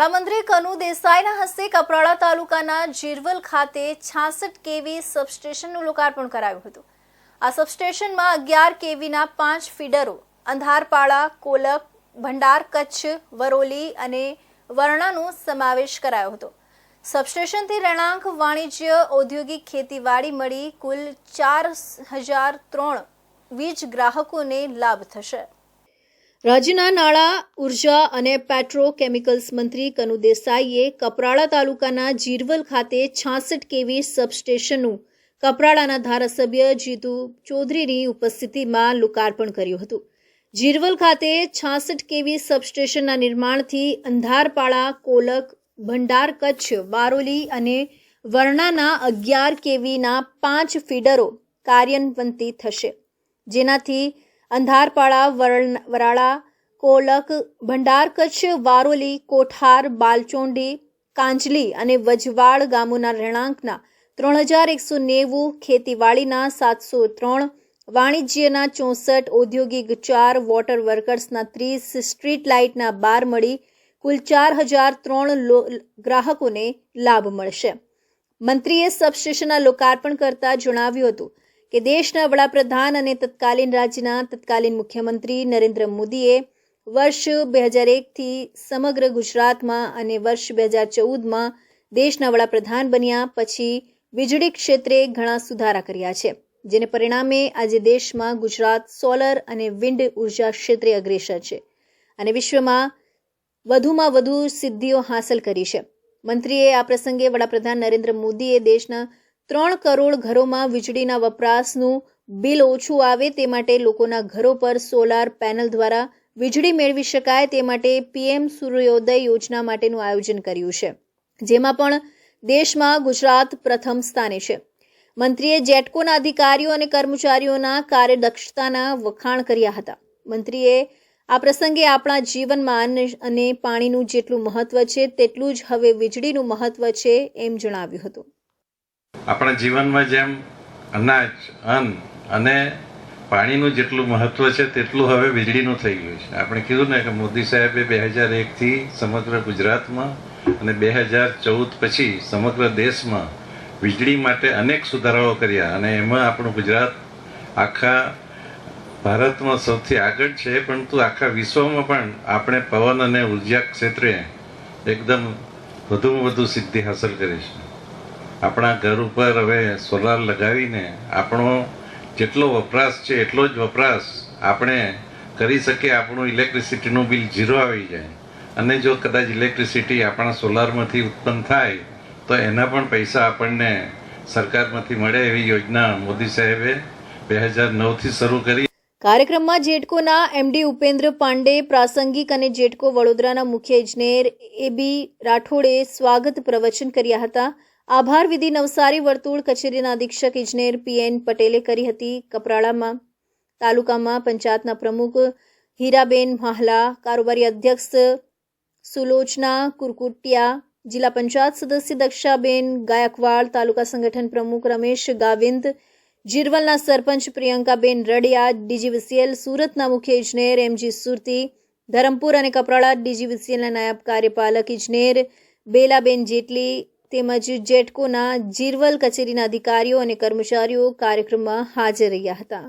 નાણામંત્રી કનુ દેસાઈના હસ્તે કપરાડા તાલુકાના જીરવલ ખાતે છાસઠ કેવી સબસ્ટેશનનું લોકાર્પણ કરાયું હતું. આ સબસ્ટેશનમાં અગિયાર કેવીના પાંચ ફીડરો, અંધારપાડા, કોલક, ભંડાર કચ્છ, વરોલી અને વર્ણાનો સમાવેશ કરાયો હતો. સબસ્ટેશનથી રહેણાંક, વાણિજ્ય, ઔદ્યોગિક ખેતીવાડી મળી કુલ ચાર હજાર ત્રણ વીજ ગ્રાહકોને લાભ થશે. રાજ્યના નાણાં ઊર્જા અને પેટ્રોકેમિકલ્સ મંત્રી કનુ દેસાઈએ કપરાડા તાલુકાના જીરવલ ખાતે છાસઠ કેવી સબસ્ટેશનનું કપરાડાના ધારાસભ્ય જીતુ ચૌધરીની ઉપસ્થિતિમાં લોકાર્પણ કર્યું હતું. જીરવલ ખાતે છાસઠ કેવી સબસ્ટેશનના નિર્માણથી અંધારપાળા, કોલક, ભંડાર કચ્છ, બારોલી અને વર્ણાના અગિયાર કેવીના પાંચ ફીડરો કાર્યાન્વિત થશે. જેનાથી અંધારપાડા વરાળા, કોલક ભંડાર કચ્છ વારોલી, કોઠાર, બાલચોંડી, કાંજલી અને વજવાડ ગામોના રહેણાંકના ત્રણ હજાર એકસો નેવું, ખેતીવાડીના સાતસો ત્રણ, વાણિજ્યના ચોસઠ, ઔદ્યોગિક ચાર, વોટર વર્કર્સના ત્રીસ, સ્ટ્રીટ લાઇટના બાર મળી કુલ ચાર હજાર ત્રણ ગ્રાહકોને લાભ મળશે. મંત્રીએ સબસ્ટેશનના લોકાર્પણ કરતા જણાવ્યું હતું કે દેશના વડાપ્રધાન અને તત્કાલીન રાજ્યના તત્કાલીન મુખ્યમંત્રી નરેન્દ્ર મોદીએ વર્ષ બે હજાર એકથી સમગ્ર ગુજરાતમાં અને વર્ષ બે હજાર ચૌદમાં દેશના વડાપ્રધાન બન્યા પછી વીજળી ક્ષેત્રે ઘણા સુધારા કર્યા છે, જેને પરિણામે આજે દેશમાં ગુજરાત સોલર અને વિન્ડ ઊર્જા ક્ષેત્રે અગ્રેસર છે અને વિશ્વમાં વધુમાં વધુ સિદ્ધિઓ હાંસલ કરી છે. મંત્રીએ આ પ્રસંગે વડાપ્રધાન નરેન્દ્ર મોદીએ દેશના ત્રણ કરોડ ઘરોમાં વીજળીના વપરાશનું બિલ ઓછું આવે તે માટે લોકોના ઘરો પર સોલાર પેનલ દ્વારા વીજળી મેળવી શકાય તે માટે પીએમ સૂર્યોદય યોજના માટેનું આયોજન કર્યું છે. જેમાં પણ દેશમાં ગુજરાત પ્રથમ સ્થાને છે. મંત્રીએ જેટકોના અધિકારીઓ અને કર્મચારીઓના કાર્યદક્ષતાના વખાણ કર્યા હતા. મંત્રીએ આ પ્રસંગે આપણા જીવનમાં અને પાણીનું જેટલું મહત્વ છે, તેટલું જ હવે વીજળીનું મહત્વ છે એમ જણાવ્યું હતું. આપણા જીવનમાં જેમ અનાજ, અન્ન અને પાણીનું જેટલું મહત્વ છે, તેટલું હવે વીજળીનું થઈ ગયું છે. આપણે કીધું ને કે મોદી સાહેબે બે હજાર એકથી સમગ્ર ગુજરાતમાં અને બે હજાર ચૌદ પછી સમગ્ર દેશમાં વીજળી માટે અનેક સુધારાઓ કર્યા અને એમાં આપણું ગુજરાત આખા ભારતમાં સૌથી આગળ છે, પરંતુ આખા વિશ્વમાં પણ આપણે પવન અને ઊર્જા ક્ષેત્રે એકદમ વધુમાં વધુ સિદ્ધિ હાંસલ કરી છે. આપણા ઘર ઉપર હવે સોલાર લગાવીને આપણો જેટલો વપરાશ છે, એટલો જ વપરાશ આપણે કરી શકીએ, આપણું ઇલેક્ટ્રિસિટીનું બિલ ઝીરો આવી જાય. અને જો કદાચ ઇલેક્ટ્રિસિટી આપણા સોલારમાંથી ઉત્પન્ન થાય, તો એના પણ પૈસા આપણને સરકારમાંથી મળે એવી યોજના મોદી સાહેબે બે હજાર નવથી શરૂ કરી. કાર્યક્રમમાં જેટકોના એમડી ઉપેન્દ્ર પાંડે, પ્રાસંગિક અને જેટકો વડોદરાના મુખ્ય ઇજનેર એબી રાઠોડે સ્વાગત પ્રવચન કર્યા હતા. આભાર વિધિ નવસારી વર્તુળ કચેરીના અધિક્ષક ઇજનેર પીએન પટેલે કરી હતી. કપરાડામાં તાલુકામાં પંચાયતના પ્રમુખ હીરાબેન માહલા, કારોબારી અધ્યક્ષ સુલોચના કુરકુટિયા, જિલ્લા પંચાયત સદસ્ય દક્ષાબેન ગાયકવાડ, તાલુકા સંગઠન પ્રમુખ રમેશ ગાવિંદ, જીરવલના સરપંચ પ્રિયંકાબેન રડિયા, ડીજીવીસીએલ સુરતના મુખ્ય ઇજનેર એમજી સુરતી, ધરમપુર અને કપરાડા ડીજીવીસીએલના નાયબ કાર્યપાલક ઇજનેર બેલાબેન જેટલી તેમજ જેટકોના જીરવલ કચેરીના અધિકારીઓ અને કર્મચારીઓ કાર્યક્રમમાં હાજર રહ્યા હતા.